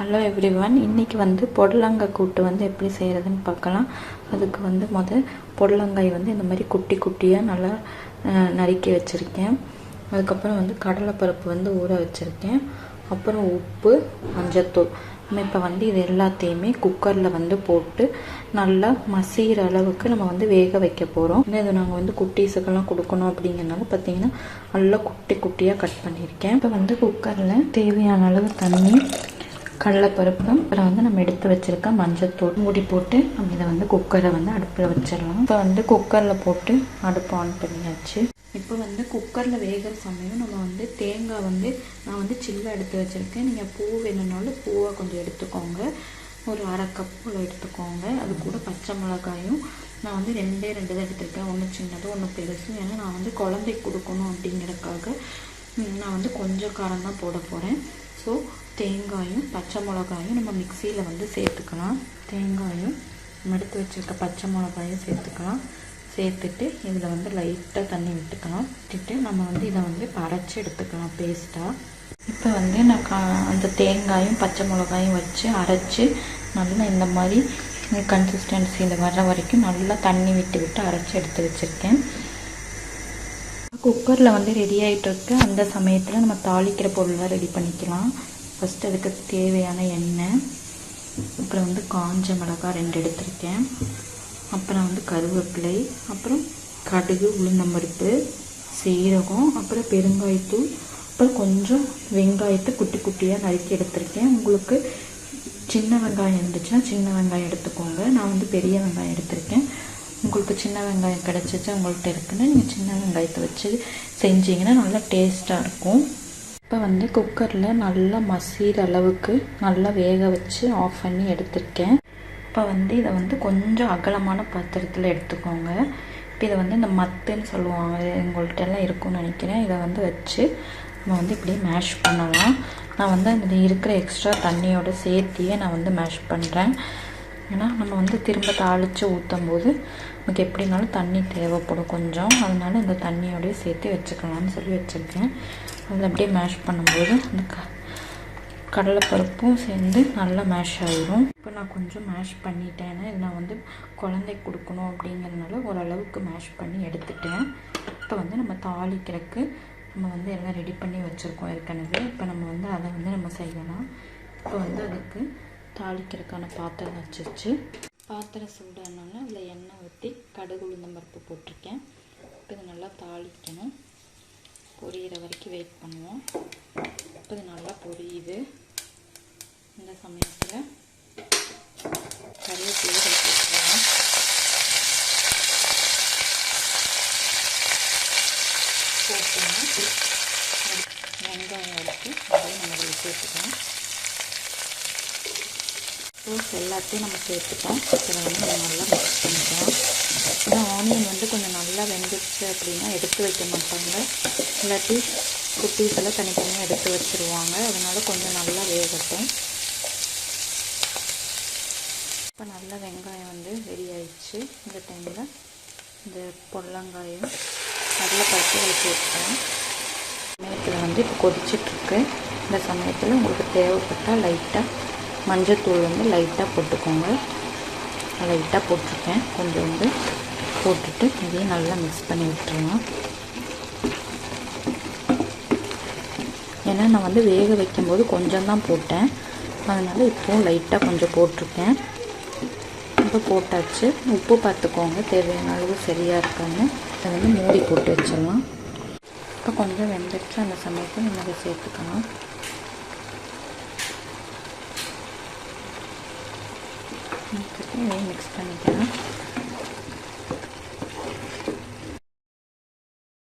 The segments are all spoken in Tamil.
ஹலோ எவ்ரிவன் இன்றைக்கி வந்து பொடலங்காய் கூட்டு வந்து எப்படி செய்கிறதுன்னு பார்க்கலாம். அதுக்கு வந்து முதல் பொடலங்காய் வந்து இந்த மாதிரி குட்டி குட்டியாக நல்லா நறுக்கி வச்சுருக்கேன். அதுக்கப்புறம் வந்து கடலைப்பருப்பு வந்து ஊற வச்சுருக்கேன். அப்புறம் உப்பு மஞ்சத்தூள். நம்ம இப்போ வந்து இது எல்லாத்தையுமே குக்கரில் வந்து போட்டு நல்லா மசிகிற அளவுக்கு நம்ம வந்து வேக வைக்க போகிறோம் இது நாங்கள் வந்து குட்டீஸுக்கெல்லாம் கொடுக்கணும் அப்படிங்கிறனால பார்த்தீங்கன்னா நல்லா குட்டி குட்டியாக கட் பண்ணியிருக்கேன். இப்போ வந்து குக்கரில் தேவையான அளவு தண்ணி கடலைப்பருப்பு அப்புறம் வந்து நம்ம எடுத்து வச்சிருக்க மஞ்சத்தூள் மூடி போட்டு நம்ம இதை வந்து குக்கரை வந்து அடுப்பில் வச்சிடலாம். இப்போ வந்து குக்கரில் போட்டு அடுப்பு ஆன் பண்ணியாச்சு. இப்போ வந்து குக்கரில் வேகிற சமயம் நம்ம வந்து தேங்காய் வந்து நான் வந்து சில்ல எடுத்து வச்சுருக்கேன். நீங்கள் பூ வேணும்னாலும் பூவை கொஞ்சம் எடுத்துக்கோங்க. ஒரு அரை கப்பில் எடுத்துக்கோங்க. அது கூட பச்சை மிளகாயும் நான் வந்து ரெண்டே ரெண்டு தான் எடுத்துருக்கேன். ஒன்று சின்னது ஒன்று பெருசு ஏன்னா நான் வந்து குழந்தைக்கு கொடுக்கணும் அப்படிங்கிறதுக்காக நான் வந்து கொஞ்சம் காரம் தான் போட போகிறேன் ஸோ தேங்காயும் பச்சை மிளகாயும் நம்ம மிக்சியில் வந்து சேர்த்துக்கலாம். தேங்காயும் நம்ம எடுத்து வச்சுருக்க பச்சை மிளகாயும் சேர்த்துக்கலாம். சேர்த்துட்டு இதில் வந்து லைட்டாக தண்ணி விட்டுக்கலாம். விட்டுட்டு நம்ம வந்து இதை வந்து இப்போ அரைச்சி எடுத்துக்கலாம் பேஸ்ட்டாக இப்போ வந்து நான் கா அந்த தேங்காயும் பச்சை மிளகாயும் வச்சு அரைச்சி நல்லா இந்த மாதிரி கன்சிஸ்டன்சி இந்த வர்ற வரைக்கும் நல்லா தண்ணி விட்டு விட்டு அரைச்சி எடுத்து வச்சுருக்கேன். குக்கரில் வந்து ரெடி ஆகிட்டுருக்கு அந்த சமயத்தில் நம்ம தாளிக்கிற பொருள்லாம் ரெடி பண்ணிக்கலாம். ஃபஸ்ட்டு அதுக்கு தேவையான எண்ணெய் அப்புறம் வந்து காஞ்ச மிளகாய் ரெண்டு எடுத்திருக்கேன். அப்புறம் வந்து கருவேப்பிலை அப்புறம் கடுகு உளுந்தம்பருப்பு சீரகம் அப்புறம் பெருங்காயத்தூள் அப்புறம் கொஞ்சம் வெங்காயத்தை குட்டி குட்டியாக நறுக்கி எடுத்திருக்கேன். உங்களுக்கு சின்ன வெங்காயம் இருந்துச்சுன்னா சின்ன வெங்காயம் எடுத்துக்கோங்க. நான் வந்து பெரிய வெங்காயம் எடுத்திருக்கேன். உங்களுக்கு சின்ன வெங்காயம் கிடச்சிச்சு உங்கள்கிட்ட இருக்குன்னா நீங்கள் சின்ன வெங்காயத்தை வச்சு செஞ்சீங்கன்னா நல்லா டேஸ்ட்டாக இருக்கும். இப்போ வந்து குக்கரில் நல்லா மசிகிற அளவுக்கு நல்லா வேக வச்சு ஆஃப் பண்ணி எடுத்திருக்கேன். இப்போ வந்து இதை வந்து கொஞ்சம் அகலமான பாத்திரத்தில் எடுத்துக்கோங்க. இப்போ இதை வந்து இந்த மத்துன்னு சொல்லுவாங்க உங்கள்கிட்ட எல்லாம் இருக்கும்னு நினைக்கிறேன். இதை வந்து வச்சு நம்ம வந்து இப்படியே மேஷ் பண்ணலாம். நான் வந்து அதில் இருக்கிற எக்ஸ்ட்ரா தண்ணியோட சேர்த்தியே நான் வந்து மேஷ் பண்ணுறேன் ஏன்னா நம்ம வந்து திரும்ப தாளித்து ஊற்றும் போது நமக்கு எப்படினாலும் தண்ணி தேவைப்படும் கொஞ்சம். அதனால் இந்த தண்ணியோடய சேர்த்து வச்சுக்கலாம்னு சொல்லி வச்சுருக்கேன். அதில் அப்படியே மேஷ் பண்ணும்போது அந்த க கடலைப்பருப்பும் சேர்ந்து நல்லா மேஷ் ஆகிரும் இப்போ நான் கொஞ்சம் மேஷ் பண்ணிட்டேன். ஏன்னா இது நான் வந்து குழந்தைக்கு கொடுக்கணும் அப்படிங்கிறதுனால ஓரளவுக்கு மேஷ் பண்ணி எடுத்துட்டேன். இப்போ வந்து நம்ம தாளிக்கிறதுக்கு நம்ம வந்து எல்லாம் ரெடி பண்ணி வச்சுருக்கோம் ஏற்கனவே. இப்போ நம்ம வந்து அதை வந்து நம்ம செய்யலாம். இப்போ வந்து அதுக்கு தாளிக்கிறதுக்கான பாத்திரம் வச்சிருச்சு. பாத்திரம் சூடானோன்னா அதில் எண்ணெய் ஊற்றி கடுகு உளுந்தம் பருப்பு போட்டிருக்கேன். இப்போ இது நல்லா தாளிக்கணும். பொரியிற வரைக்கும் வெயிட் பண்ணுவோம். இப்போ இது நல்லா பொரியுது. இந்த சமயத்தில் கருவேப்பிலை போட்டுக்கலாம். போட்டோம்னா வெங்காயம் எடுத்து அதையும் நம்ம சேர்த்துக்கலாம். ரோஸ் எல்லாத்தையும் நம்ம சேர்த்துட்டோம். இதை வந்து நம்ம நல்லா மிக்ஸ் பண்ணிக்கலாம். ஏன்னா ஆனியன் வந்து கொஞ்சம் நல்லா வெந்துடுச்சு அப்படின்னா எடுத்து வைக்க மாட்டாங்க. இல்லாட்டி குட்டீஸ் எல்லாம் தனித்தனியாக எடுத்து வச்சுருவாங்க. அதனால் கொஞ்சம் நல்லா வேகட்டும். இப்போ நல்லா வெங்காயம் வந்து ரெடி ஆயிடுச்சு. இந்த டைமில் இந்த பொடலங்காயம் கடலைப்பருப்பு இதில் சேர்த்துக்கலாம். சமயத்தில் வந்து இப்போ கொதிச்சிட்ருக்கு இந்த சமயத்தில் உங்களுக்கு தேவைப்பட்டால் லைட்டாக மஞ்சத்தூள் வந்து லைட்டாக போட்டுக்கோங்க. லைட்டாக போட்டிருக்கேன். கொஞ்சம் வந்து போட்டுட்டு இதையும் நல்லா மிக்ஸ் பண்ணி விட்டுருலாம் ஏன்னா நான் வந்து வேக வைக்கும்போது கொஞ்சம் தான் போட்டேன். அதனால் இப்போவும் லைட்டாக கொஞ்சம் போட்டிருக்கேன். இப்போ போட்டாச்சு. உப்பு பார்த்துக்கோங்க. தேவையான அளவு சரியாக இருக்கான்னு. அதை வந்து மூடி போட்டு வச்சிடலாம். இப்போ கொஞ்சம் வெந்துடுச்சு அந்த சமயத்தை நம்ம அதை சேர்த்துக்கலாம். சேர்த்துட்டு இதையும் மிக்ஸ் பண்ணிக்கலாம்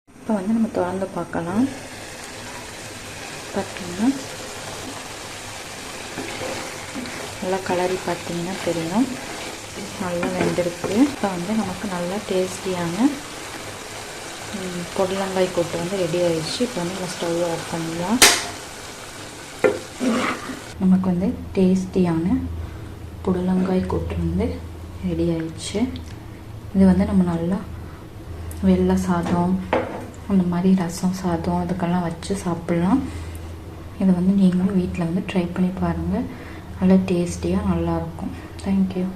இப்போ வந்து நம்ம திறந்து பார்க்கலாம். பார்த்தீங்கன்னா நல்லா கலரி பார்த்தீங்கன்னா தெரியும். நல்லா வெந்திருக்கு. இப்போ வந்து நமக்கு நல்லா டேஸ்டியான பொடலங்காய் கூட்டு வந்து ரெடி ஆயிடுச்சு. இப்போ வந்து நம்ம ஸ்டவ் ஆஃப் பண்ணலாம். நமக்கு வந்து டேஸ்டியான புடலங்காய் கூட்டு வந்து ரெடி ஆயிடுச்சு. இது வந்து நம்ம நல்லா வெள்ளை சாதம் அந்த மாதிரி ரசம் சாதம் அதுக்கெல்லாம் வச்சு சாப்பிட்லாம். இதை வந்து நீங்களும் வீட்டில் வந்து ட்ரை பண்ணி பாருங்கள் நல்லா டேஸ்டியாக நல்லாயிருக்கும் தேங்க்யூ